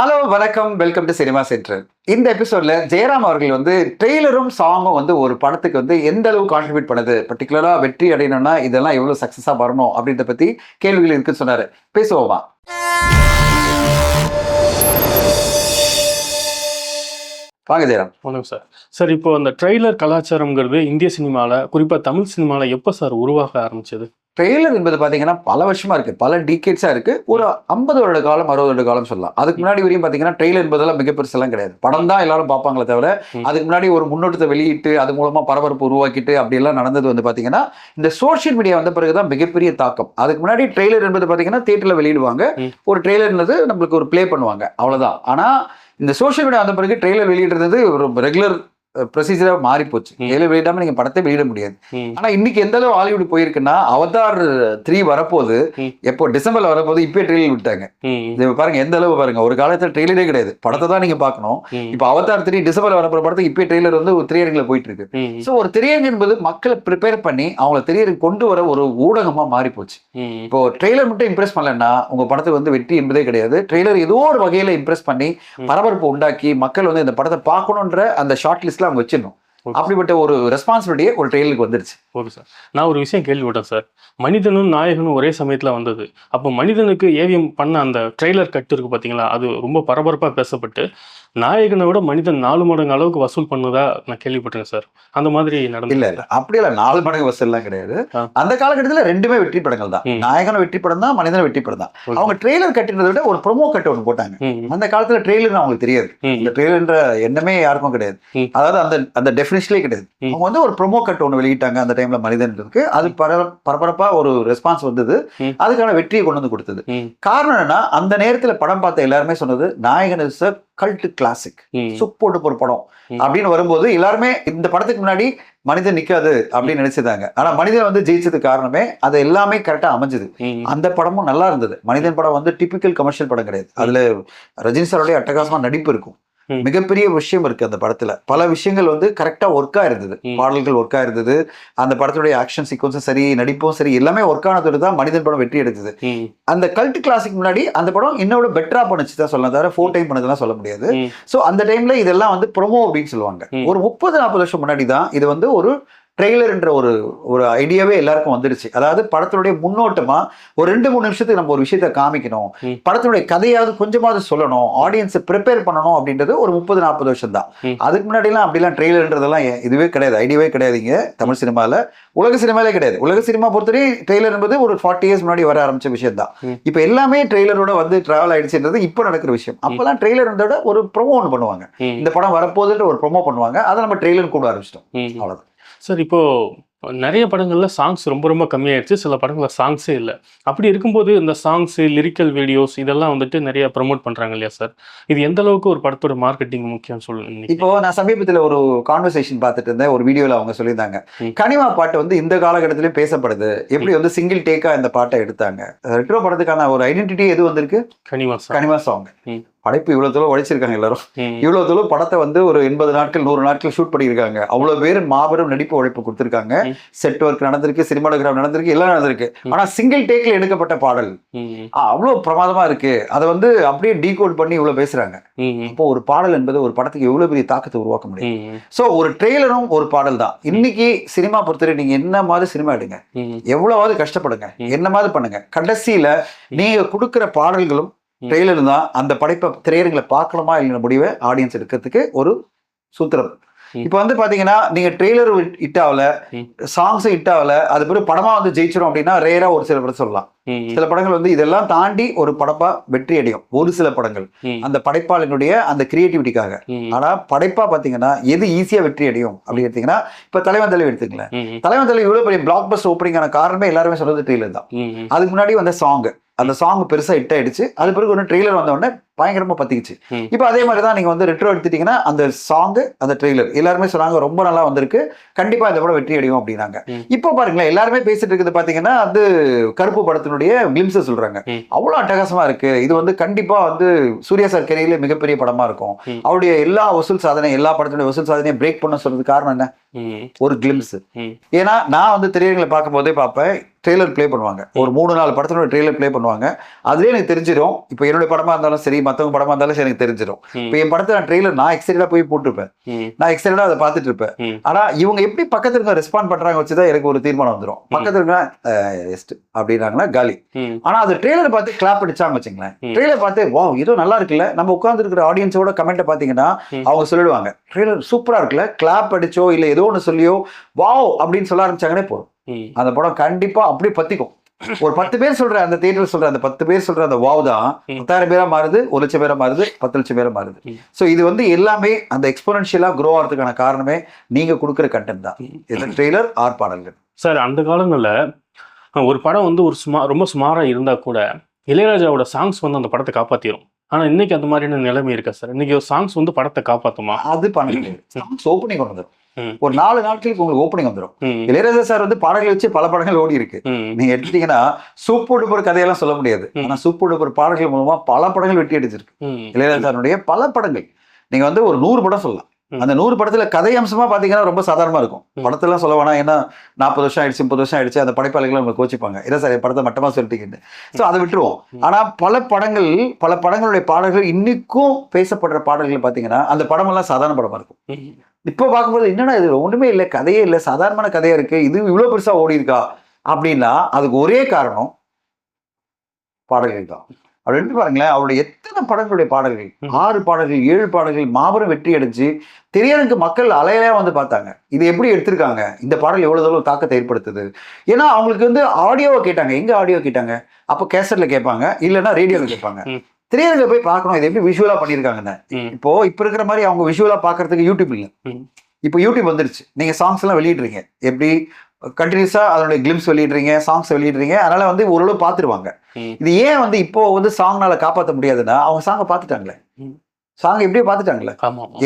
Hello வணக்கம். Welcome to cinema central இந்த எபிசோட்ல ஜெயராம் அவர்கள் வந்து ட்ரெய்லரும் சாங்கும் வந்து ஒரு படத்துக்கு வந்து எந்த அளவு கான்ட்ரிபியூட் பண்ணுது? பர்டிகுலரா வெற்றி அடையணும்னா இதெல்லாம் எவ்வளவு சக்சஸா வரணும் அப்படின்றத பத்தி கேள்விகள் இருக்குன்னு சொன்னாரு. பேசுவோமா? வாங்க ஜெயராம். வணக்கம் சார். சார் இப்போ அந்த ட்ரெய்லர் கலாச்சாரம்ங்கிறது இந்திய சினிமாவில் குறிப்பாக தமிழ் சினிமாவில் எப்போ சார் உருவாக ஆரம்பிச்சது? ட்ரெய்லர் என்பது பாத்தீங்கன்னா பல வருஷமா இருக்கு. பல டீகேட்ஸா இருக்கு. ஒரு ஐம்பது வருட காலம் அறுபது வருட காலம் சொல்லலாம். அதுக்கு முன்னாடி வரையும் பாத்தீங்கன்னா ட்ரெய்லர் என்பதெல்லாம் மிக பெருசெல்லாம் கிடையாது. படம் தான் எல்லாரும் பார்ப்பாங்களே தவிர. அதுக்கு முன்னாடி ஒரு முன்னோட்டத்தை வெளியிட்டு அது மூலமா பரபரப்பு உருவாக்கிட்டு அப்படி எல்லாம் நடந்தது வந்து பாத்தீங்கன்னா இந்த சோஷியல் மீடியா வந்த பிறகுதான் மிகப்பெரிய தாக்கம். அதுக்கு முன்னாடி ட்ரெய்லர் என்பது பாத்தீங்கன்னா தியேட்டர்ல வெளியிடுவாங்க. ஒரு ட்ரெய்லர்ன்றது நம்மளுக்கு ஒரு ப்ளே பண்ணுவாங்க. அவ்வளவுதான். ஆனா இந்த சோஷியல் மீடியா வந்த பிறகு ட்ரெய்லர் வெளியிடுறது ஒரு ரெகுலர் ப்ரொசீஜரா மாறி போச்சு. ட்ரெய்லர் வெளியிடாம நீங்க படத்தை வெளியிட முடியாது. ஆனா இன்னைக்கு எந்த அளவு ஹாலிவுட் போயிருக்குன்னா அவதார் த்ரீ வரப்போது. எப்போ டிசம்பர்ல வரப்போது இப்பயே ட்ரெயிலர் விட்டாங்க. பாருங்க எந்த அளவு பாருங்க ஒரு காலத்துல ட்ரெயிலரே கிடையாது. படத்தை தான் நீங்க பார்க்கணும். ம், இப்போ அவதார் த்ரீ டிசம்பர்ல வரப்போற படத்துக்கு இப்பயே ட்ரெய்லர் வந்து ஒரு திரையரங்குல போயிட்டு இருக்கு ஸோ ஒரு திரையரங்கு என்பது மக்களை ப்ரிப்பேர் பண்ணி அவங்கள திரையரங்கு கொண்டு வர ஒரு ஊடகமா மாறி போச்சு இப்போ ட்ரெய்லர் மட்டும் இம்ப்ரெஸ் பண்ணலன்னா உங்க படத்துக்கு வந்து வெற்றி என்பதே கிடையாது. ட்ரெய்லர் ஏதோ ஒரு வகையில இம்ப்ரெஸ் பண்ணி. பரபரப்பு உண்டாக்கி மக்கள் வந்து இந்த படத்தை பார்க்கணுன்ற அந்த ஷார்ட் லிஸ்ட்ல அவங்க வச்சிடணும். அப்படிப்பட்ட ஒரு ரெஸ்பான்சிபிலிட்டியே ஒரு ட்ரெயிலருக்கு வந்துருச்சு ஓகே சார் நான் ஒரு விஷயம் கேள்விப்பட்டேன் சார் மனிதனும் நாயகனும் ஒரே சமயத்தில் வந்தது. அப்போ மனிதனுக்கு ஏவிஎம் பண்ண அந்த ட்ரெய்லர் கட் இருக்கு பார்த்தீங்களா அது ரொம்ப பரபரப்பாக பேசப்பட்டு நாயகனை விட மனிதன் நாலு மடங்கு அளவுக்கு வசூல் பண்ணதா நான் கேள்விப்பட்டேன் சார். அந்த மாதிரி நடந்து இல்ல அப்படி இல்ல நாலு மடங்கு வசூல்லாம் கிடையாது. அந்த காலகட்டத்துல ரெண்டுமே வெற்றி படங்கள் தான். ம். நாயகனும் வெற்றி படம் தான் மனிதனும் வெற்றி படம் தான். அவங்க ட்ரெய்லர் கட்டினதை விட ஒரு ப்ரோமோ கட் ஒன்று போட்டாங்க. அந்த காலத்துல ட்ரெய்லர் அவங்களுக்கு தெரியாது. இந்த ட்ரெய்லர்ன்ற எண்ணமே யாருக்கும் கிடையாது. அதாவது அந்த அந்த டெஃபினேஷன்லேயே கிடையாது. அவங்க வந்து ஒரு ப்ரோமோ கட் ஒன்று வெளியிட்டாங்க அந்த டைம்ல மனிதனுக்கு அது பர பரபரப்பா ஒரு ரெஸ்பான்ஸ் வந்தது. அதுக்கான வெற்றியை கொண்டு வந்து கொடுத்தது. காரணம் என்னன்னா அந்த நேரத்துல படம் பார்த்த எல்லாருமே சொன்னது நாயகன் இஸ் கல்ட் கிளாசிக் சுப்போட்டு ஒரு படம். அப்படின்னு வரும்போது எல்லாருமே இந்த படத்துக்கு முன்னாடி மனிதன் நிக்காது அப்படின்னு நினைச்சிருந்தாங்க ஆனா மனிதன் வந்து ஜெயிச்சதுக்கு காரணமே அது எல்லாமே கரெக்டா அமைஞ்சது. அந்த படமும் நல்லா இருந்தது. மனிதன் படம் வந்து டிபிக்கல் கமர்ஷியல் படம் கிடையாது. அதுல ரஜினி சாரோடைய அட்டகாசமா நடிப்பு இருக்கும். மிகப்பெரிய விஷயம் இருக்கு அந்த படத்துல. பல விஷயங்கள் வந்து கரெக்டா ஒர்க்கா இருந்தது. பாடல்கள் ஒர்க்கா இருந்தது. அந்த படத்துடைய ஆக்ஷன் சீக்வன்ஸும் சரி நடிப்பும் சரி எல்லாமே ஒர்க் ஆனதோடு தான் மனிதன் படம் வெற்றி எடுத்தது அந்த கல்ட் கிளாசிக் முன்னாடி அந்த படம் இன்னோட பெட்டரா பண்ணுச்சு தான் சொல்லலாம். தவிர ஃபோர் டைம் பண்ணதெல்லாம் சொல்ல முடியாது. ஸோ அந்த டைம்ல இதெல்லாம் வந்து ப்ரொமோ அப்படின்னு சொல்லுவாங்க. ஒரு முப்பது நாற்பது வருஷம் முன்னாடி தான் இது வந்து ஒரு ட்ரெய்லர்ன்ற ஒரு ஒரு ஐடியாவே எல்லாருக்கும் வந்துடுச்சு. அதாவது படத்தினுடைய முன்னோட்டமா ஒரு ரெண்டு மூணு நிமிஷத்துக்கு நம்ம ஒரு விஷயத்த காமிக்கணும். படத்தினுடைய கதையாவது கொஞ்சமாவது சொல்லணும். ஆடியன்ஸை ப்ரிப்பேர் பண்ணணும் அப்படின்றது ஒரு முப்பது நாற்பது வருஷம் தான். அதுக்கு முன்னாடிலாம் அப்படிலாம் ட்ரெய்லர்ன்றதெல்லாம் இதுவே கிடையாது. ஐடியாவே கிடையாதுங்க தமிழ் சினிமால. உலக சினிமாலே கிடையாது. உலக சினிமா பொறுத்தவரை ட்ரெய்லர் என்பது ஒரு ஃபார்ட்டி இயர்ஸ் முன்னாடி வர ஆரம்பிச்ச விஷயம் தான். இப்போ எல்லாமே ட்ரெய்லரோட வந்து டிராவல் ஆயிடுச்சுன்றது இப்போ நடக்கிற விஷயம். அப்பெல்லாம் ட்ரெய்லர் இருந்தோட ஒரு ப்ரோமோ ஒன்று பண்ணுவாங்க. இந்த படம் வரப்போகுதுன்ற ஒரு ப்ரோமோ பண்ணுவாங்க. அதை நம்ம ட்ரெய்லர் கூட ஆரம்பிச்சிட்டோம். ம். சார் இப்போ நிறைய படங்கள்ல சாங்ஸ் ரொம்ப ரொம்ப கம்மியாயிடுச்சு சில படங்கள்ல சாங்ஸே இல்லை. அப்படி இருக்கும்போது இந்த சாங்ஸ் லிரிக்கல் வீடியோஸ் இதெல்லாம் வந்துட்டு நிறைய ப்ரோமோட் பண்றாங்க இல்லையா சார்? இது எந்த அளவுக்கு ஒரு படத்தோட மார்க்கெட்டிங் முக்கியம் சொல்லுங்க இப்போ நான் சமீபத்துல ஒரு கான்வர்சேஷன் பார்த்துட்டு இருந்தேன். ஒரு வீடியோல அவங்க சொல்லியிருந்தாங்க. கனிமா பாட்டு வந்து இந்த காலகட்டத்திலயும் பேசப்படுது. எப்படி வந்து சிங்கிள் டேக்கா இந்த பாட்டை எடுத்தாங்க? ரெட்ரோ படத்துக்கான ஒரு ஐடென்டிட்டி எது வந்திருக்கு? கனிமா கனிமா சாங். படைப்பு இவ்வளவு தூரம் உழைச்சிருக்காங்க எல்லாரும். ம், இவ்வளவு தூரம் படத்தை வந்து ஒரு எண்பது நாட்கள் நூறு நாட்கள் ஷூட் பண்ணியிருக்காங்க. அவ்வளவு பேர் மாபெரும் நடிப்பு உழைப்பு கொடுத்திருக்காங்க. செட் ஒர்க் நடந்திருக்கு சினிமாடோகிராஃப் நடந்திருக்கு எல்லாம் நடந்திருக்கு. ம். ஆனா சிங்கிள் டேக்ல எடுக்கப்பட்ட பாடல். அவ்வளவு பிரமாதமா இருக்கு. அதை வந்து அப்படியே டீகோட் பண்ணி இவ்வளவு பேசுறாங்க. அப்போ ஒரு பாடல் என்பது ஒரு படத்துக்கு எவ்வளவு பெரிய தாக்கத்தை உருவாக்க முடியும்? சோ ஒரு ட்ரெய்லரும் ஒரு பாடல் தான். இன்னைக்கு சினிமா பொறுத்தவரை நீங்க என்ன மாதிரி சினிமா எடுங்க? எவ்வளவாவது கஷ்டப்படுங்க. என்ன மாதிரி பண்ணுங்க? கடைசியில நீங்க கொடுக்குற பாடல்களும். ட்ரெய்லர் தான் அந்த படைப்பை திரையரங்களை பார்க்கணுமா இல்லைன்னு முடிவை ஆடியன்ஸ் எடுக்கிறதுக்கு ஒரு சூத்திரம். இப்போ வந்து பாத்தீங்கன்னா நீங்க ட்ரெய்லர் ஹிட் ஆகல. சாங்ஸ் ஹிட் ஆகல அது பிறகு படமா வந்து ஜெயிச்சிரும் அப்படின்னா ரேரா ஒரு சில படம் சொல்லலாம். சில படங்கள் வந்து இதெல்லாம் தாண்டி ஒரு படப்பா வெற்றி அடையும். ஒரு சில படங்கள். அந்த படைப்பாளினுடைய அந்த கிரியேட்டிவிட்டிக்காக ஆனா படைப்பா பாத்தீங்கன்னா எது ஈஸியா வெற்றி அடையும் அப்படி எடுத்தீங்கன்னா இப்ப தலைவன் தலைவி ம், தலைவன் தலைவி இவ்வளவு பெரிய பிளாக் பஸ்ட் ஓப்பனிங்கான காரணமே எல்லாருமே சொல்றது ட்ரெய்லர் தான். அதுக்கு முன்னாடி வந்த சாங் அந்த சாங் பெருசா ஹிட் ஆயிடுச்சு. அது பிறகு ஒன்று ட்ரெய்லர் வந்த உடனே பயங்கரமா பத்திக்குச்சு. இப்போ அதே மாதிரி தான் நீங்க வந்து ரெட்ரோ எடுத்துட்டீங்கன்னா அந்த சாங் அந்த ட்ரெய்லர் எல்லாருமே சொன்னாங்க ரொம்ப நல்லா வந்திருக்கு. கண்டிப்பா இந்த படம் வெற்றி அடையும் அப்படின்னாங்க. இப்போ பாருங்களேன் எல்லாருமே பேசிட்டு இருக்குது பாத்தீங்கன்னா அது கருப்பு படத்தினுடைய கிளிம்ஸை சொல்றாங்க. அவ்வளவு அட்டகாசமா இருக்கு. இது வந்து கண்டிப்பா வந்து சூர்யா சார் கரையில மிகப்பெரிய படமா இருக்கும். அவருடைய எல்லா வசூல் சாதனை எல்லா படத்தினுடைய வசூல் சாதனையும் பிரேக் பண்ண சொல்றது காரணம் என்ன? ஒரு கிளிம்ஸ் ஏன்னா நான் வந்து திரையரங்களை பார்க்கும் போதே பார்ப்பேன் ட்ரெய்லர் ப்ளே பண்ணுவாங்க. ஒரு மூணு நாலு படத்தோட ட்ரெய்லர் ப்ளே பண்ணுவாங்க. அதுலேயே எனக்கு தெரிஞ்சிடும் இப்போ என்னுடைய படமா இருந்தாலும் சரி மற்றவங்க படமா இருந்தாலும் சரி எனக்கு தெரிஞ்சிடும். இப்போ என் படத்தை நான் ட்ரெய்லர் நான் எக்ஸைட்டடாக போய் போட்டிருப்பேன். நான் எக்ஸைட்டடாக அதை பார்த்துட்டு இருப்பேன். ம். ஆனா இவங்க எப்படி பக்கத்துல இருக்க ரெஸ்பாண்ட் பண்றாங்க வச்சுதான் எனக்கு ஒரு தீர்மானம் வந்துடும் பக்கத்துல இருக்க எஸ்ட் அப்படின்னாங்கன்னா காலி. ஆனா அது ட்ரெய்லர் பார்த்து கிளாப் அடிச்சாங்க வச்சுங்களேன். ட்ரெய்லர் பார்த்து வா இதோ நல்லா இருக்குல்ல. நம்ம உட்கார்ந்து இருக்கிற ஆடியன்ஸோட கமெண்ட்டை பாத்தீங்கன்னா. அவங்க சொல்லிடுவாங்க. ட்ரெய்லர் சூப்பரா இருக்குல்ல. கிளாப் அடிச்சோ இல்ல ஏதோ ஒன்று சொல்லியோ வாவ் அப்படின்னு சொல்ல ஆரம்பிச்சாங்கன்னே போதும். அந்த படம் கண்டிப்பா அப்படியே பத்திக்கும் ஒரு பத்து பேர் சொல்ற அந்த தியேட்டர் சொல்ற அந்த பத்து பேர் சொல்ற அந்த வாவ் தான். பத்தாயிரம் பேரா மாறுது ஒரு லட்சம் பேரா மாறுது பத்து லட்சம் பேரா மாறுது. ஸோ இது வந்து எல்லாமே அந்த எக்ஸ்போனன்ஷியலா க்ரோ ஆகிறதுக்கான காரணமே நீங்க கொடுக்குற கண்டென்ட் தான். இது ட்ரெய்லர் ஆர் பாடல்கள் சார் அந்த காலங்களில் ஒரு படம் வந்து ஒரு சுமா ரொம்ப சுமாராக இருந்தால் கூட இளையராஜாவோட சாங்ஸ் வந்து அந்த படத்தை காப்பாற்றிடும் ஆனால் இன்னைக்கு அந்த மாதிரியான நிலைமை இருக்கா சார் இன்னைக்கு சாங்ஸ் வந்து படத்தை காப்பாற்றுமா அது பண்ண சாங்ஸ் ஓப்பனிங் கொண்டு வந்துடும். ஒரு நாலு நாட்களுக்கு உங்களுக்கு ஓப்பனிங் வந்துடும் இளையராஜா சார் வந்து பாடல்கள் வச்சு பல படங்கள் ஓடி இருக்கு. நீங்க எடுத்துட்டீங்கன்னா சூப்பர் டூப்பர் கதையெல்லாம் சொல்ல முடியாது. ஆனா சூப்பர் டூப்பர் பாடல்கள் மூலமா பல படங்கள் வெட்டி அடிச்சிருக்கு. ம். இளையராஜானுடைய பல படங்கள். நீங்க வந்து ஒரு நூறு படம் சொல்லலாம். அந்த நூறு படத்துல கதை அம்சமா பாத்தீங்கன்னா ரொம்ப சாதாரணமா இருக்கும். படத்தெல்லாம் சொல்ல வேணாம். ஏன்னா நாற்பது வருஷம் ஆயிடுச்சு முப்பது வருஷம் ஆயிடுச்சு அந்த படைப்பாளிகள் நம்ம கோச்சிப்பாங்க. இல்லை சார் படத்தை மட்டமா சொல்லிட்டீங்கன்னு. ஸோ அதை விட்டுருவோம். ஆனா பல படங்கள் பல படங்களுடைய பாடல்கள் இன்னைக்கும் பேசப்படுற பாடல்கள் பாத்தீங்கன்னா அந்த படமெல்லாம் சாதாரண படமா இருக்கும். இப்போ பார்க்கும்போது என்னடா இது? ஒண்ணுமே இல்லை. கதையே இல்லை. சாதாரணமான கதையா இருக்கு. இது இவ்வளவு பெருசா ஓடி இருக்கா? அப்படின்னா அதுக்கு ஒரே காரணம் பாடல்கள் தான். எடுத்து பாருங்களேன். அவருடைய எத்தனை படங்களுடைய பாடல்கள். ஆறு பாடல்கள் ஏழு பாடல்கள் மாபெரும் வெற்றி அடைஞ்சு திரையரங்கு மக்கள் அலையலையா வந்து பார்த்தாங்க. இது எப்படி எடுத்திருக்காங்க? இந்த பாடல் எவ்வளவு தூரம் தாக்கத்தை ஏற்படுத்துது? ஏன்னா அவங்களுக்கு வந்து ஆடியோவை கேட்டாங்க. எங்க ஆடியோ கேட்டாங்க? அப்போ கேசட்ல கேட்பாங்க. இல்லைன்னா ரேடியோவில் கேட்பாங்க. திரையரங்க போய் பார்க்கணும். இது எப்படி விஷுவலா பண்ணியிருக்காங்கன்னு. இப்போ இப்போ இருக்கிற மாதிரி அவங்க விஷுவலா பார்க்கறதுக்கு யூடியூப் இல்லை. இப்போ யூடியூப் வந்துருச்சு. நீங்க சாங்ஸ் எல்லாம் வெளியிடுறீங்க. எப்படி? கண்டினியூஸா அதனுடைய கிளிம்ஸ் வெளியிடுறீங்க சாங்ஸ் வெளியிடுறீங்க. அதனால வந்து ஓரளவு பார்த்துருவாங்க. இது ஏன் வந்து இப்போ வந்து சாங்னால காப்பாற்ற முடியாதுன்னா அவங்க சாங்கை பார்த்துட்டாங்களே. சாங் எப்படியோ பார்த்துட்டாங்களே.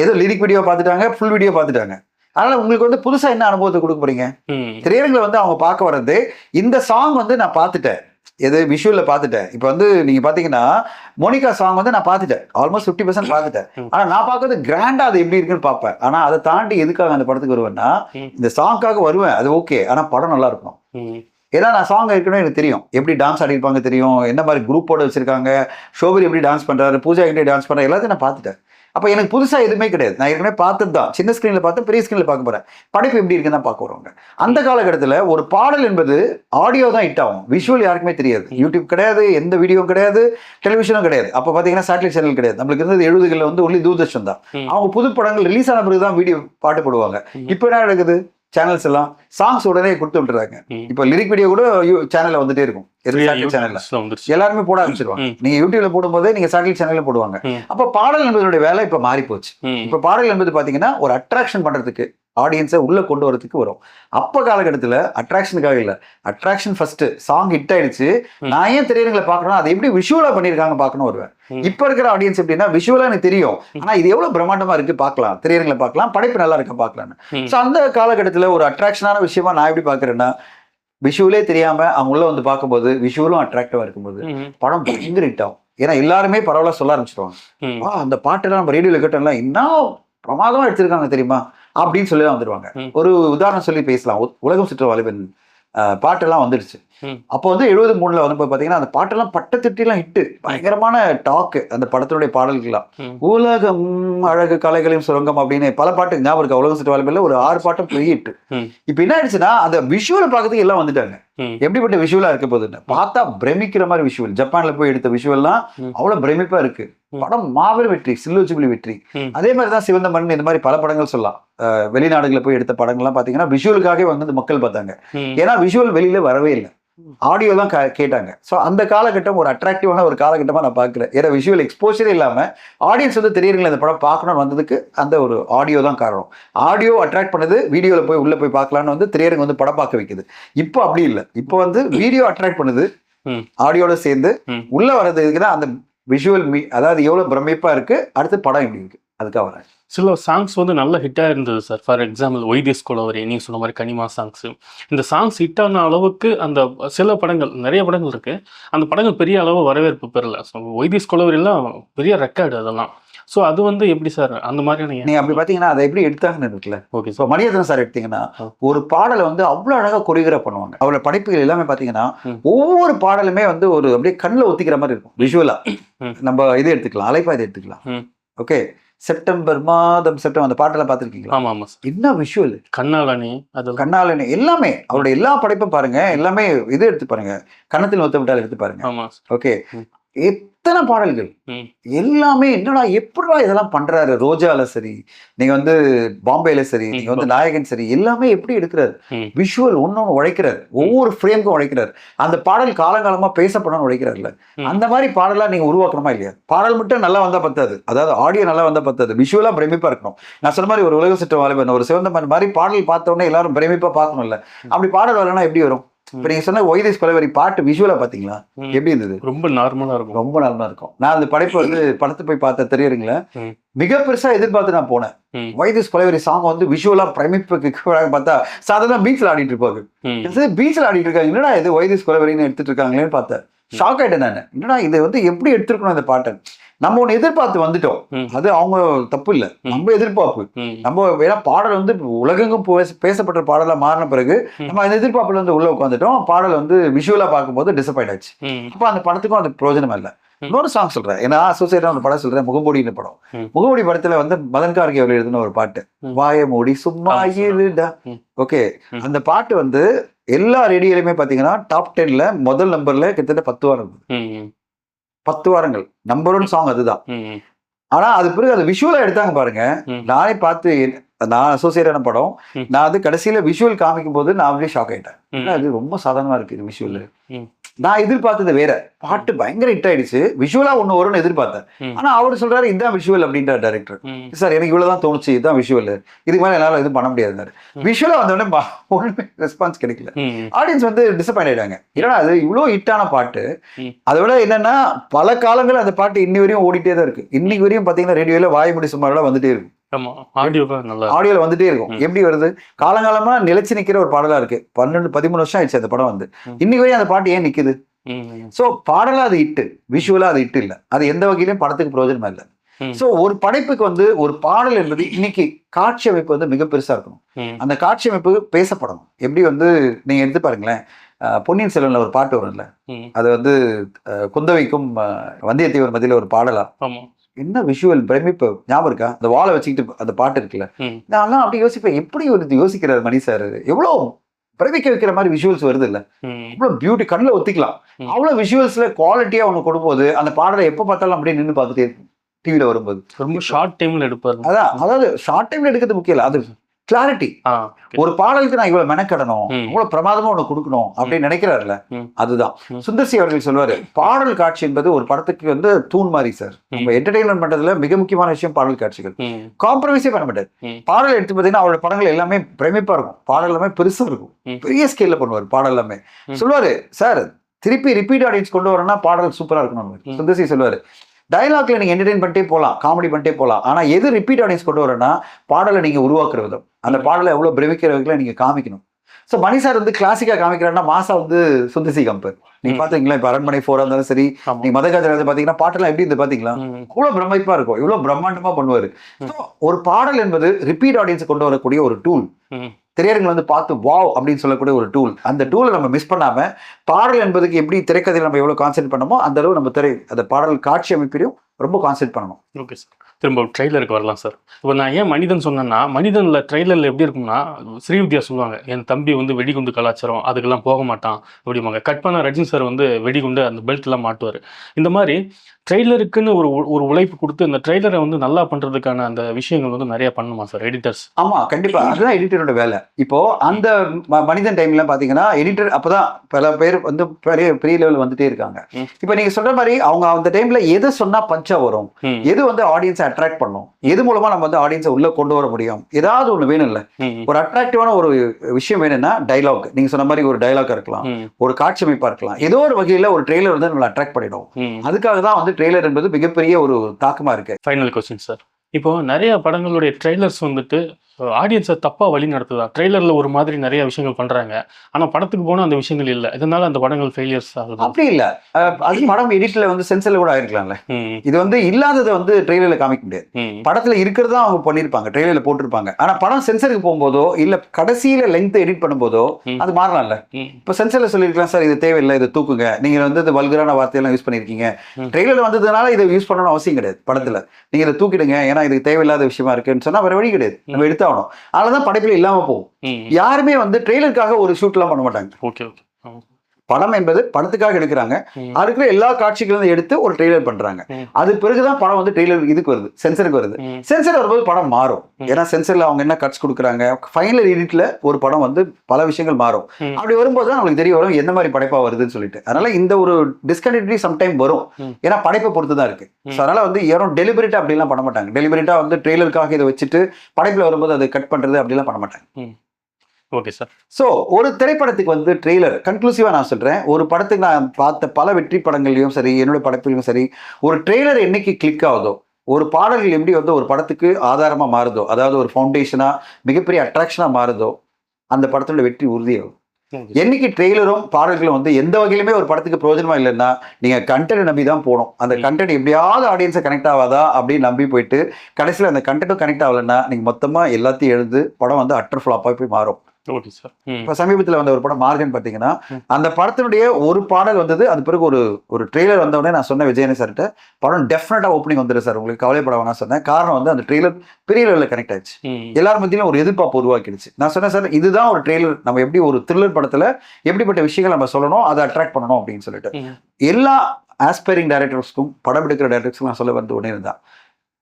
ஏதோ லிரிக் வீடியோ பார்த்துட்டாங்க ஃபுல் வீடியோ பார்த்துட்டாங்க. அதனால உங்களுக்கு வந்து புதுசா என்ன அனுபவத்தை கொடுக்க போறீங்க? ம். திரையரங்கில் வந்து அவங்க பார்க்க வர்றது இந்த சாங் வந்து நான் பார்த்துட்டேன். எது? விஷுவலில் பார்த்துட்டேன். இப்போ வந்து நீங்க பாத்தீங்கன்னா மோனிகா சாங் வந்து நான் பார்த்துட்டேன். ஆல்மோஸ்ட் ஃபிஃப்டி பர்சன்ட் பார்த்துட்டேன். ம். ஆனா நான் பார்க்கறது கிராண்டா அது எப்படி இருக்குன்னு பார்ப்பேன். ஆனா அதை தாண்டி எதுக்காக அந்த படத்துக்கு வருவேன்னா. இந்த சாங்காக வருவேன். அது ஓகே ஆனா படம் நல்லா இருக்கணும். ம். ஏன்னா நான் சாங் ஏற்கனவே எனக்கு தெரியும். எப்படி டான்ஸ் ஆடிருப்பாங்க தெரியும்? என்ன மாதிரி குரூப்போட வச்சிருக்காங்க? ஷோபரி எப்படி டான்ஸ் பண்றாரு? பூஜா எப்படி டான்ஸ் பண்றாரு? எல்லாத்தையும் நான் பார்த்துட்டேன். அப்போ எனக்கு புதுசா எதுவுமே கிடையாது. நான் ஏற்கனவே பார்த்தது தான் சின்ன ஸ்க்ரீன்ல பார்த்து பெரிய ஸ்க்ரீன்ல பார்க்க போறேன். படைப்பு எப்படி இருக்குன்னு தான் பார்க்க வருவாங்க அந்த காலகட்டத்தில் ஒரு பாடல் என்பது ஆடியோ தான் ஹிட் ஆகும். விஷுவல் யாருக்குமே தெரியாது. யூடியூப் கிடையாது எந்த வீடியோ கிடையாது டெலிவிஷனும் கிடையாது. அப்போ பார்த்தீங்கன்னா சேட்டலைட் சேனல் கிடையாது. நம்மளுக்கு இருந்தது எழுபதுகளில் வந்து ஒன்லி தூர்தர்ஷன் தான். அவங்க புது படங்கள் ரிலீஸ் ஆன பிறகு தான் வீடியோ பாட்டு போடுவாங்க. இப்போ என்ன நடக்குது? சேனல்ஸ் எல்லாம் சாங்ஸ் உடனே கொடுத்து விட்டுறாங்க. இப்போ லிரிக் வீடியோ கூட சேனல்ல வந்துட்டே இருக்கும். சேனல்ல எல்லாருமே போட ஆரம்பிச்சிருவாங்க. நீங்க யூடியூப்ல போடும்போதே நீங்க சேட்டலைட் சேனல்ல போடுவாங்க. அப்ப பாடல் என்பதனுடைய வேலை இப்ப மாறி போச்சு இப்ப பாடல் என்பது பாத்தீங்கன்னா ஒரு அட்ராக்ஷன் பண்றதுக்கு ஆடியன்ஸை உள்ள கொண்டு வரதுக்கு வரும். அப்ப காலகட்டத்துல அட்ராக்ஷனுக்காக இல்ல. அட்ராக்ஷன் ஃபர்ஸ்ட் சாங் ஹிட் ஆயிடுச்சு. நான் ஏன் திரையரங்களை பார்க்கணும்? அதை எப்படி விஷுவலா பண்ணிருக்காங்க பார்க்கணும் வருவேன். இப்ப இருக்கிற ஆடியன்ஸ் எப்படின்னா விஷுவலா எனக்கு தெரியும். ஆனா இது எவ்வளவு பிரம்மாண்டமா இருக்கு பார்க்கலாம். திரையரங்களை பார்க்கலாம். படைப்பு நல்லா இருக்கா பார்க்கலாம்னு. ம். ஸோ அந்த காலகட்டத்துல ஒரு அட்ராக்ஷனான விஷயமா நான் எப்படி பாக்குறேன்னா விஷுவலே தெரியாம அவங்க உள்ள வந்து பார்க்கும்போது விஷுவலும் அட்ராக்டிவா இருக்கும்போது படம் பயங்கர ஹிட் ஆகும். ஏன்னா எல்லாருமே பரவாயில்ல சொல்ல ஆரம்பிச்சிருவாங்க. அந்த பாட்டெல்லாம் நம்ம ரேடியோல கேட்டோம்ல இன்னும் பிரமாதமா எடுத்திருக்காங்க தெரியுமா? அப்படின்னு சொல்லி ம். ஒரு உதாரணம் சொல்லி பேசலாம் உலகம் சுற்ற வாலிபன் அஹ், பாட்டெல்லாம் வந்துடுச்சு. அப்போ வந்து எழுபது மூணுல வந்து பாத்தீங்கன்னா அந்த பாட்டெல்லாம் பட்டத்திட்டிலாம் ஹிட்டு பயங்கரமான டாக் அந்த படத்தினுடைய பாடல்கள்லாம். உலகம் அழகு கலைகளையும் சுரங்கம் அப்படின்னு பல பாட்டு ஞாபகம் இருக்கா உலகம் சுற்ற வாலிபன்ல ஒரு ஆறு பாட்டும் பெரிய ஹிட் ம். இப்போ என்ன ஆயிடுச்சுன்னா அந்த விஷுவலை பார்க்கறதுக்கு எல்லாம் வந்துட்டாங்க. எப்படிப்பட்ட விஷுவலா இருக்க போகுதுன்னு பார்த்தா பிரமிக்கிற மாதிரி விஷுவல் ஜப்பான்ல போய் எடுத்த விஷுவல்லாம். அவ்வளவு பிரமிப்பா இருக்கு. படம் மாபெரும் வெற்றி சில்லுச்சிபிளி வெற்றி. அதே மாதிரி தான் சிவந்த மண் இந்த மாதிரி பல படங்கள் சொல்லலாம் வெளிநாடுகளில் போய் எடுத்த படங்கள்லாம் பாத்தீங்கன்னா விஷுவலுக்காகவே வந்து மக்கள் பார்த்தாங்க ஏன்னா விஷுவல் வெளியில வரவே இல்லை. ஆடியோ தான் கேட்டாங்க. ஸோ அந்த காலகட்டம் ஒரு அட்ராக்டிவான ஒரு காலகட்டமா நான் பார்க்குறேன். ஏன்னா விஷுவல் எக்ஸ்போஷரே இல்லாம ஆடியன்ஸ் வந்து திரையரங்கில் இந்த படம் பார்க்கணும்னு வந்ததுக்கு அந்த ஒரு ஆடியோ தான் காரணம். ஆடியோ அட்ராக்ட் பண்ணுது வீடியோவில் போய் உள்ள போய் பார்க்கலாம்னு வந்து திரையரங்கு வந்து படம் பார்க்க வைக்குது. இப்போ அப்படி இல்லை. இப்போ வந்து வீடியோ அட்ராக்ட் பண்ணுது. ஆடியோட சேர்ந்து. உள்ள வர்றது இதுக்கு தான் அந்த விஷுவல் மீ அதாவது எவ்வளவு பிரமிப்பா இருக்கு அடுத்து படம் எப்படி இருக்கு? அதுக்காக வரேன். சில சாங்ஸ் வந்து நல்ல ஹிட்டாக இருந்தது sir for example why this Kolaveri நீங்கள் சொன்ன மாதிரி கனிமா சாங்ஸ் இந்த சாங்ஸ் ஹிட் ஆன அளவுக்கு அந்த சில படங்கள் நிறைய படங்கள் இருக்கு. அந்த படங்கள் பெரிய அளவு வரவேற்பு பெறல. ஸோ ஒய்திஸ் கொலவரிலாம் பெரிய ரெக்கார்டு அதெல்லாம். ஸோ அது வந்து எப்படி சார் அந்த மாதிரியான நீங்க அப்படி பாத்தீங்கன்னா அதை எப்படி எடுத்தாங்கன்னு இருக்குல்ல. ஓகே இப்போ மணியதன் சார் எடுத்தீங்கன்னா. ஒரு பாடலை வந்து அவ்வளவு அழகா கொரியோகிராஃப் பண்ணுவாங்க. அவரோட படைப்புகள் எல்லாமே பாத்தீங்கன்னா ம். ஒவ்வொரு பாடலுமே வந்து ஒரு அப்படியே கண்ணில் ஒத்திக்கிற மாதிரி இருக்கும். விஷுவலா ம். நம்ம இது எடுத்துக்கலாம். அலைப்பா இது எடுத்துக்கலாம். ஓகே செப்டம்பர் மாதம் செப்டம்பர் அந்த பாட்டெல்லாம் பார்த்துருக்கீங்களா? ஆமாம் ஆமாம் சார். என்ன விஷுவல் கண்ணாலனி அதெல்லாம். கண்ணாலனி எல்லாமே அவருடைய எல்லா படைப்பும் பாருங்க எல்லாமே இது எடுத்து பாருங்க. கன்னத்தில் ஒத்த விட்டால் எடுத்து பாருங்க. ஆமாம் ஓகே ம். எத்தனை பாடல்கள். எல்லாமே என்னடா எப்படிடா இதெல்லாம் பண்றாரு? ரோஜால சரி நீங்க வந்து பாம்பேல சரி. நீங்க வந்து நாயகன் சரி எல்லாமே எப்படி எடுக்கிறாரு. விஷுவல் ஒன்னொன்னு உழைக்கிறாரு. ஒவ்வொரு ஃப்ரேமுக்கும் உழைக்கிறாரு. அந்த பாடல் காலங்காலமா பேசப்படணும்னு உழைக்கிறாருல்ல. ம். அந்த மாதிரி பாடலா நீங்க உருவாக்கணுமா இல்லையா? பாடல் மட்டும் நல்லா வந்தா பத்தாது. அதாவது ஆடியோ நல்லா வந்தா பத்தாது. விஷுவலா பிரமிப்பா இருக்கணும். நான் சொன்ன மாதிரி ஒரு உலக சுற்ற வாலிபன் ஒரு சிவந்த மாதிரி பாடல் பார்த்த உடனே எல்லாரும் பிரமிப்பா பார்க்கணும்ல. அப்படி பாடல் வரலன்னா எப்படி வரும்? இப்ப நீங்க சொன்ன ஒய்தேஷ் கொலவரி பாட்டு விஷுவலா பாத்தீங்களா? ம். எப்படி இருந்தது? ரொம்ப நார்மலாக இருக்கும். ரொம்ப நல்லா இருக்கும். நான் அந்த படைப்பு வந்து படத்தை போய் பார்த்த தெரியுங்களா ம். மிக பெருசா எதிர்பார்த்து நான் போனேன். ம். வைத்தியஸ் கொலைவரி சாங் வந்து விஷுவலா பிரமிப்புக்கு பார்த்தா சாதாரண பீச்ல ஆடிட்டு இருப்பாங்க. ம். பீச்ல ஆடிட்டு இருக்காங்க. என்னடா இது வைத்தியஸ் கொலைவரின்னு எடுத்துட்டு இருக்காங்களேன்னு பார்த்தேன். ஷாக் ஆயிட்டேன் நான். என்னடா இது வந்து எப்படி எடுத்திருக்கணும் இந்த பாட்டை? நம்ம ஒண்ணு எதிர்பார்த்து வந்துட்டோம். அது அவங்க தப்பு இல்ல நம்ம எதிர்பார்ப்பு. நம்ம ஏன்னா பாடல் வந்து உலகெங்கும் பேச- பேசப்பட்ட பாடலா மாறின பிறகு. நம்ம அந்த எதிர்பார்ப்புல இருந்து உள்ள உட்காந்துட்டோம் பாடல் வந்து விஷுவலா பார்க்கும்போது டிசப்பாயிண்ட் ஆச்சு. அப்போ அந்த படத்துக்கும் அது பிரயோஜனம் இல்லை. இன்னொரு சாங் சொல்றேன். ஏன்னா அசோசியேட் அந்த படம் சொல்றேன். முகமூடின்னு படம். முகமூடி படத்துல வந்து மதன் கார்கே அவர் எழுதின ஒரு பாட்டு. வாய மூடி சும்மா. இருடா. ஓகே. அந்த பாட்டு வந்து எல்லா ரேடியோலையுமே பாத்தீங்கன்னா டாப் டென்ல முதல் நம்பர்ல கிட்டத்தட்ட பத்து வாரம் பத்து வாரங்கள். நம்பர் ஒன் சாங் அதுதான். ஆனா அது பிறகு அது விஷுவலா எடுத்தாங்க பாருங்க. நானே பார்த்து நான் அசோசியேட்டான படம். நான் அது கடைசியில விஷுவல் காமிக்கும் போது நான் அப்படியே ஷாக் ஆயிட்டேன். அது ரொம்ப சாதாரணமா இருக்கு இது விஷுவல். நான் எதிர்பார்த்தது வேற. பாட்டு பயங்கர ஹிட் ஆயிடுச்சு. விஷுவலா ஒண்ணு வரும்னு எதிர்பார்த்தேன். ஆனா அவர் சொல்றாரு இதான் விஷுவல் அப்படின்றார் டைரக்டர் சார் எனக்கு இவ்வளவுதான் தோணுச்சு. இதுதான் விஷுவல் இதுக்கு மேல என்னால எதுவும் பண்ண முடியாதுன்னாரு ம். விஷுவலா வந்தோடனே ஒண்ணுமே ரெஸ்பான்ஸ் கிடைக்கல. ஆடியன்ஸ் வந்து டிசப்பாயிண்ட் ஆயிட்டாங்க. ஏன்னா அது இவ்வளோ ஹிட்டான பாட்டு. ம். அதை விட என்னன்னா பல காலங்கள் அந்த பாட்டு இன்னி வரையும் ஓடிட்டே தான் இருக்கு. இன்னைக்கு வரையும் பாத்தீங்கன்னா ரேடியோல வாய்மொழி சும்மாலாம் வந்துட்டே இருக்கும். ஆடியோல வந்துட்டே இருக்கும். எப்படி வருது? காலங்காலமா நிலைச்சு நிக்கிற ஒரு பாடலா இருக்கு. பன்னெண்டு பதிமூணு வருஷம் ஆயிடுச்சு அந்த படம் வந்து. இன்னைக்கு வரையும் அந்த பாட்டு ஏன் நிக்குது? சோ பாடலா அது இட்டு விஷுவலா அது இட்டு இல்ல. அது எந்த வகையிலும் படத்துக்கு பிரயோஜனமா இல்ல. சோ ஒரு படைப்புக்கு வந்து ஒரு பாடல் என்பது இன்னைக்கு காட்சி அமைப்பு வந்து மிக பெருசா இருக்கணும். அந்த காட்சி அமைப்பு பேசப்படணும். எப்படி வந்து நீங்க எடுத்து பாருங்களேன். பொன்னியின் செல்வன்ல ஒரு பாட்டு வரும்ல. அது வந்து குந்தவைக்கும் வந்தியத்தேவன் மத்தியில ஒரு பாடலா. என்ன விஷுவல் பிரமிப்பு? ஞாபகம் இருக்கா? அந்த வாழை வச்சுக்கிட்டு அந்த பாட்டு இருக்குல்ல. நான்லாம் அப்படி யோசிப்பேன். எப்படி ஒரு யோசிக்கிறாரு மணி சார் எவ்வளோ பிரமிக்க வைக்கிற மாதிரி விஷுவல்ஸ் வருது இல்ல? ம். அவ்வளோ பியூட்டி கண்ணில் ஒத்திக்கலாம். ம். அவ்வளோ விஷுவல்ஸ்ல குவாலிட்டியா ஒன்று கொடுக்கும்போது அந்த பாடலை எப்போ பார்த்தாலும் அப்படியே நின்று பார்த்துட்டே இருக்கும் டிவியில வரும்போது. ரொம்ப ஷார்ட் டைம்ல எடுப்பாரு. அதான். அதாவது ஷார்ட் டைம்ல எடுக்கிறது முக்கியம் இல்லை. அது கிளாரிட்டி ஒரு பாடலுக்கு நான் இவ்வளவு மெனக்கடணும். இவ்வளவு பிரமாதமா ஒண்ணு கொடுக்கணும் அப்படின்னு நினைக்கிறாருல்ல ம். அதுதான். சுந்தர்சி அவர்கள் சொல்வாரு பாடல் காட்சி என்பது ஒரு படத்துக்கு வந்து தூண் மாதிரி சார் நம்ம என்டர்டைன்மெண்ட் பண்றதுல மிக முக்கியமான விஷயம் பாடல் காட்சிகள் காம்ப்ரமைஸே பண்ண மாட்டார். பாடல் எடுத்து பார்த்தீங்கன்னா அவரோட படங்கள் எல்லாமே பிரமிப்பா இருக்கும் பாடல் எல்லாமே பெருசா இருக்கும். பெரிய ஸ்கேல்ல பண்ணுவார் பாடல் எல்லாமே. சொல்லுவாரு சார் திருப்பி ரிப்பீட் ஆடியன்ஸ் கொண்டு வரணும்னா பாடல் சூப்பரா இருக்கணும். சுந்தர்சி சொல்லுவாரு டயலாக்ல நீங்கள் என்டர்டைன் பண்ணிட்டே போகலாம் காமெடி பண்ணிட்டே போகலாம் ஆனால் எது ரிப்பீட் ஆடியன்ஸ் கொண்டு வரேன்னா பாடலை நீங்கள் உருவாக்குற விதம். அந்த பாடலை எவ்வளோ பிரமிக்கிற வகையில நீங்கள் காமிக்கணும். ஸோ மணி சார் வந்து கிளாசிக்கா காமிக்கிறாருன்னா மாசா வந்து சுந்தர்சி கம்பர் நீங்க. பாத்தீங்களா இப்ப அரண்மனை ஃபோரா இருந்தாலும் சரி நீங்க மதகாஜர் பாத்தீங்கன்னா பாட்டெல்லாம் எப்படி இருந்து பாத்தீங்களா? இவ்வளவு பிரமிப்பா இருக்கும். இவ்வளவு பிரம்மாண்டமா பண்ணுவாரு. ஒரு பாடல் என்பது ரிப்பீட் ஆடியன்ஸ் கொண்டு வரக்கூடிய ஒரு டூல் திரையரங்கில் வந்து பார்த்து வாவ் அப்படின்னு சொல்லக்கூடிய ஒரு டூல் அந்த டூலை நம்ம மிஸ் பண்ணாம பாடல் என்பதுக்கு எப்படி திரைக்கதையில் நம்ம எவ்வளவு கான்சென்ட் பண்ணமோ அந்த அளவு நம்ம திரை அந்த பாடல் காட்சி அமைப்பிலையும் ரொம்ப கான்சென்ட் பண்ணணும். ஓகே சார் திரும்ப ட்ரெய்லருக்கு வரலாம் சார். இப்போ நான் ஏன் மனிதன் சொன்னேன்னா மனிதனில் ட்ரெய்லரில் எப்படி இருக்கும்னா ஸ்ரீவித்யா சொல்லுவாங்க என் தம்பி வந்து வெடிகுண்டு கலாச்சாரம் அதுக்கெல்லாம் போக மாட்டான் அப்படிம்பாங்க. கட் பண்ண ரஜினி சார் வந்து வெடிகுண்டு அந்த பெல்ட் எல்லாம் மாட்டுவார். இந்த மாதிரி ட்ரெய்லருக்குன்னு ஒரு ஒரு உழைப்பு கொடுத்து இந்த ட்ரெய்லரை வந்து நல்லா பண்ணுறதுக்கான அந்த விஷயங்கள் வந்து நிறைய பண்ணுமா சார் எடிட்டர்ஸ்? ஆமா கண்டிப்பா. அதுதான் எடிட்டரோட வேலை. இப்போ அந்த மனிதன் டைம்ல பாத்தீங்கன்னா எடிட்டர் அப்பதான் பல பேர் வந்து பெரிய பெரிய லெவல் வந்துட்டே இருக்காங்க. இப்போ நீங்க சொல்ற மாதிரி அவங்க அந்த டைம்ல எது சொன்னா பஞ்சா வரும்? எது வந்து ஆடியன்ஸை அட்ராக்ட் பண்ணும். எது மூலமா நம்ம வந்து ஆடியன்ஸை உள்ள கொண்டு வர முடியும்? ஏதாவது ஒண்ணு வேணும்ல. ம் ஒரு அட்ராக்டிவான ஒரு விஷயம் வேணும்னா டைலாக் நீங்க சொன்ன மாதிரி ஒரு டைலாக் இருக்கலாம். ஒரு காட்சி அமைப்பா இருக்கலாம். ஏதோ ஒரு வகையில ஒரு ட்ரெய்லர் வந்து நம்மளை அட்ராக்ட் பண்ணிடும். அதுக்காக தான் வந்து ட்ரெய்லர் என்பது மிகப்பெரிய ஒரு தாக்கமா இருக்கு. ஃபைனல் கொஸ்டின் சார் இப்போ நிறைய படங்களுடைய ட்ரெய்லர்ஸ் வந்துட்டு ஆடியன்ஸை தப்பா வழி நடத்துதா? ட்ரெய்லர்ல ஒரு மாதிரி நிறைய விஷயங்கள் பண்றாங்க. ஆனா படத்துக்கு போனா அந்த விஷயங்கள் இல்ல. இதனால அந்த படங்கள் ஃபெயிலியர்ஸ் ஆகுது. அப்படி இல்ல. அது படம் எடிட்ல வந்து சென்சர்ல கூட ஆயிருக்கலாம்ல. இது வந்து இல்லாததை வந்து ட்ரெயிலர்ல காமிக்க முடியாது. படத்துல இருக்கிறதா அவங்க பண்ணிருப்பாங்க. ட்ரெயிலர்ல போட்டிருப்பாங்க. ஆனா படம் சென்சருக்கு போகும்போதோ இல்ல கடைசியில லெங்த் எடிட் பண்ணும்போதோ. அது மாறலாம்ல. இப்போ சென்சர்ல சொல்லிருக்கலாம் சார் இது தேவையில்லை இதை தூக்குங்க. நீங்க வந்து இந்த வல்கரான வார்த்தையெல்லாம் யூஸ் பண்ணிருக்கீங்க ம். ட்ரெயிலர் வந்ததுனால இதை யூஸ் பண்ணணும் அவசியம் கிடையாது படத்துல. நீங்க இதை தூக்கிடுங்க. ஏன்னா இது தேவையில்லாத விஷயமா இருக்குன்னு சொன்னா வேற வழி கிடையாது. நம்ம எடுத்தாகணும் அதனாலதான் படைப்புல இல்லாம போகும். யாருமே வந்து ட்ரெய்லருக்காக ஒரு ஷூட்லாம் பண்ண மாட்டாங்க ஓகே ஓகே ஆ. படம் என்பது படத்துக்காக எடுக்கிறாங்க. அதுக்குள்ள எல்லா காட்சிகளும் எடுத்து ஒரு ட்ரெய்லர் பண்றாங்க. அது பிறகுதான் படம் வந்து ட்ரெய்லர் இதுக்கு வருது சென்சருக்கு வருது. சென்சர் வரும்போது படம் மாறும். ஏன்னா சென்சர்ல அவங்க என்ன கட்ஸ் கொடுக்குறாங்க? ஃபைனல் எடிட்ல ஒரு படம் வந்து பல விஷயங்கள் மாறும். அப்படி வரும்போது தான் நம்மளுக்கு தெரிய வரும் எந்த மாதிரி படைப்பா வருதுன்னு சொல்லிட்டு. அதனால இந்த ஒரு டிஸ்கண்டினியூட்டி சம்டைம் வரும். ஏன்னா படைப்பை பொறுத்து தான் இருக்கு. அதனால வந்து யாரும் டெலிபரேட்டா அப்படிலாம் பண்ண மாட்டாங்க. டெலிபரேட்டா வந்து ட்ரெய்லருக்காக இதை வச்சுட்டு படைப்புல வரும்போது அதை கட் பண்றது அப்படிலாம் பண்ண மாட்டாங்க. ஓகே சார் ஸோ ஒரு திரைப்படத்துக்கு வந்து ட்ரெய்லர் கன்க்ளூசிவாக நான் சொல்கிறேன் ஒரு படத்துக்கு நான் பார்த்த பல வெற்றி படங்கள்லையும் சரி என்னோட படப்பிலும் சரி ஒரு ட்ரெய்லர் என்னைக்கு கிளிக் ஆகுதோ ஒரு பாடல்கள் எப்படி வந்து ஒரு படத்துக்கு ஆதாரமாக மாறுதோ அதாவது ஒரு ஃபவுண்டேஷனாக மிகப்பெரிய அட்ராக்ஷனாக மாறுதோ அந்த படத்தோட வெற்றி உறுதியாகும். என்னைக்கு ட்ரெய்லரும் பாடல்களும் வந்து எந்த வகையிலுமே ஒரு படத்துக்கு பிரயோஜனமா இல்லைன்னா நீங்க கண்டென்ட் நம்பி தான் போகணும். அந்த. கண்டென்ட் எப்படியாவது ஆடியன்ஸை கனெக்ட் ஆகாதா அப்படின்னு நம்பி போயிட்டு கடைசியில் அந்த கண்டென்ட்டும் கனெக்ட் ஆகலைன்னா நீங்க மொத்தமா எல்லாத்தையும் எழுது படம் வந்து அட்டர் ஃபிளாப்பாக போய் மாறும். ஓகே சார் இப்போ சமீபத்தில் வந்த ஒரு படம் மார்கன் பார்த்தீங்கன்னா ம். அந்த படத்தினுடைய ஒரு பாடல் வந்தது அது பிறகு ஒரு ஒரு ட்ரெய்லர் வந்த உடனே நான் சொன்ன விஜயனே சார்கிட்ட படம் டெஃபினட்டாக ஓப்பனிங் வந்துடும் சார் உங்களுக்கு கவலைப்பட வேணாம் சொன்னேன். காரணம் வந்து அந்த ட்ரெய்லர் பெரிய லெவலில் கனெக்ட் ஆயிடுச்சு. எல்லார் மத்தியிலும் ஒரு எதிர்பார்ப்பு உருவாக்கிடுச்சு. நான் சொன்னேன் சார் இதுதான் ஒரு ட்ரெய்லர் நம்ம எப்படி ஒரு த்ரில்லர் படத்தில் எப்படிப்பட்ட விஷயங்கள் நம்ம சொல்லணும் அதை அட்ராக்ட் பண்ணணும் அப்படின்னு சொல்லிட்டு. எல்லா ஆஸ்பைரிங் டைரக்டர்ஸ்க்கும் படம் எடுக்கிற டைரக்டர்ஸ்க்கும் நான் சொல்ல வந்து ஒன்றே தான்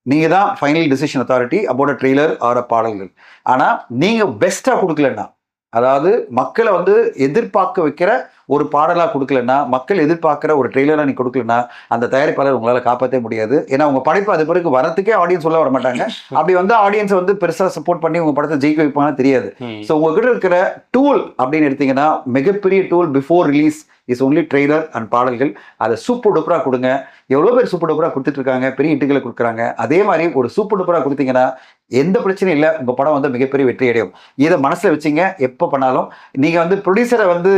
நீங்க தான் final decision authority about trailer or பாடல்கள் ஆனா நீங்க பெஸ்டா கொடுக்கலன்னா அதாவது மக்களை வந்து எதிர்பார்க்க வைக்கிற ஒரு பாடலா கொடுக்கலன்னா மக்கள் எதிர்பார்க்கிற ஒரு ட்ரெய்லரா நீ கொடுக்கலன்னா அந்த தயாரிப்பாளர் உங்களால காப்பாற்றவே முடியாது. ஏன்னா உங்க படைப்பு அது பிறகு வரத்துக்கே ஆடியன்ஸ் சொல்ல வர மாட்டாங்க அப்படி வந்து ஆடியன்ஸ் வந்து பெருசா சப்போர்ட் பண்ணி உங்க படத்தை ஜெயிக்க வைப்பாங்கன்னு தெரியாது. ஸோ உங்ககிட்ட இருக்கிற டூல் அப்படின்னு எடுத்தீங்கன்னா மிகப்பெரிய tool before release is only trailer and பாடல்கள். அதை சூப்பர் டூப்பராக கொடுங்க. எவ்வளோ பேர் சூப்பர் டூப்பராக கொடுத்துட்டு இருக்காங்க? பெரிய இட்டுகளை கொடுக்குறாங்க. அதே மாதிரி ஒரு சூப்பர் டூப்பராக கொடுத்தீங்கன்னா எந்த பிரச்சனையும் இல்லை. உங்கள் படம் வந்து மிகப்பெரிய வெற்றி அடையும். இதை மனசில் வச்சுங்க. எப்போ பண்ணாலும் நீங்கள் வந்து ப்ரொடியூசரை வந்து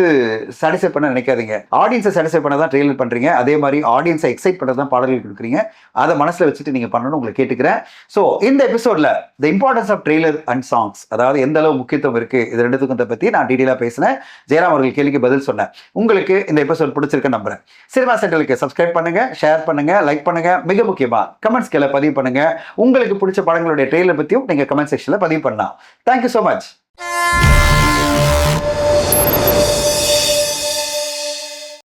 சாட்டிஸ்ஃபை பண்ண நினைக்காதீங்க. ஆடியன்ஸை சாட்டிஸ்ஃபை பண்ண தான் ட்ரெயிலர் பண்ணுறீங்க அதே மாதிரி ஆடியன்ஸை எக்ஸைட் பண்ண தான் பாடல்கள் கொடுக்குறீங்க. அதை மனசில் வச்சுட்டு நீங்கள் பண்ணணும்னு உங்களை கேட்டுக்கிறேன். ஸோ இந்த எபிசோடில் the importance of trailer and songs அதாவது எந்த அளவு முக்கியத்துவம் இருக்குது இது ரெண்டுத்துக்கும் பற்றி நான் டீட்டெயிலாக பேசினேன். ஜெயராம் அவர்கள் கேள்விக்கு பதில் சொன்னேன் உங்களுக்கு இந்த எபிசோட் பிடிச்சிருக்க நம்புறேன். சினிமா சென்டருக்கு சப்ஸ்கிரைப் பண்ணுங்கள் ஷேர் பண்ணுங்கள் லைக் பண்ணுங்கள் மிக முக்கியமாக கமெண்ட்ஸ் கீழே பதிவு பண்ணுங்கள் உங்களுக்கு பிடிச்ச படங்களுடைய ட்ரெயிலர் பற்றியும் நீங்க கமெண்ட் செக்ஷன்ல பதிவு பண்ணலாம். Thank you so much